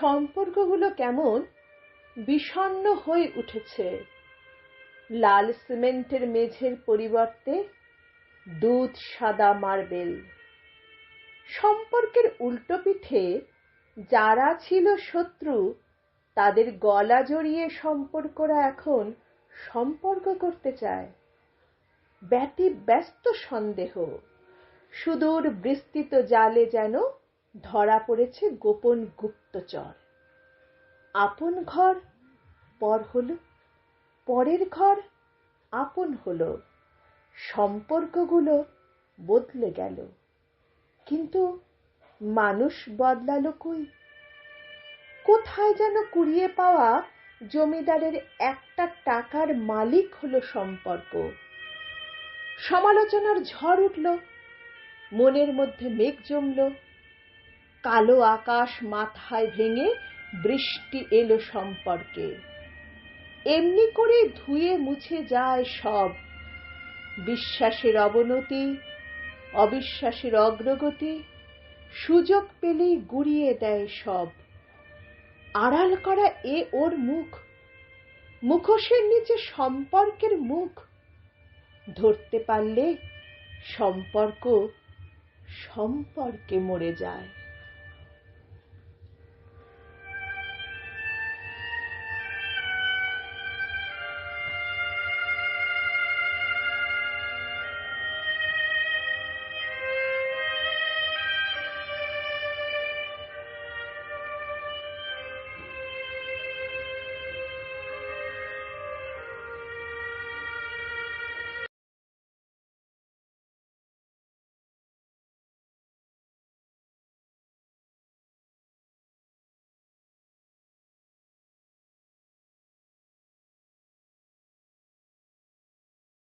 সম্পর্কগুলো কেমন? বিষণ্ণ হয়ে উঠেছে। লাল সিমেন্টের মেঝের পরিবর্তে দুধ সাদা মার্বেল। সম্পর্কের উল্টো পিঠে যারা ছিল শত্রু, তাদের গলা জড়িয়ে সম্পর্করা এখন সম্পর্ক করতে চায়। ব্যতি ব্যস্ত সন্দেহ। সুদূর বিস্তৃত জালে যেন ধরা পড়েছে গোপন গুপ্তচর। আপন ঘর, পর হল। পরের ঘর, আপন হল। সম্পর্কগুলো বদলে গেল। কিন্তু মানুষ বদলালো কই? কোথায় যেন কুড়িয়ে পাওয়া জমিদারের একটা টাকার মালিক হলো সম্পর্ক। সমালোচনার ঝড় উঠল। মনের মধ্যে মেঘ জমল। কালো আকাশ মাথায় ভেঙে বৃষ্টি এলো সম্পর্কে। এমনি করে ধুয়ে মুছে যায় সব। বিশ্বাসের অবনতি, অবিশ্বাসের অগ্রগতি, সুযোগ পেলেই গুড়িয়ে দেয় সব। আড়াল করা এ ওর মুখ, মুখোশের নিচে সম্পর্কের মুখ। ধরতে পারলে সম্পর্ক সম্পর্কে মরে যায়।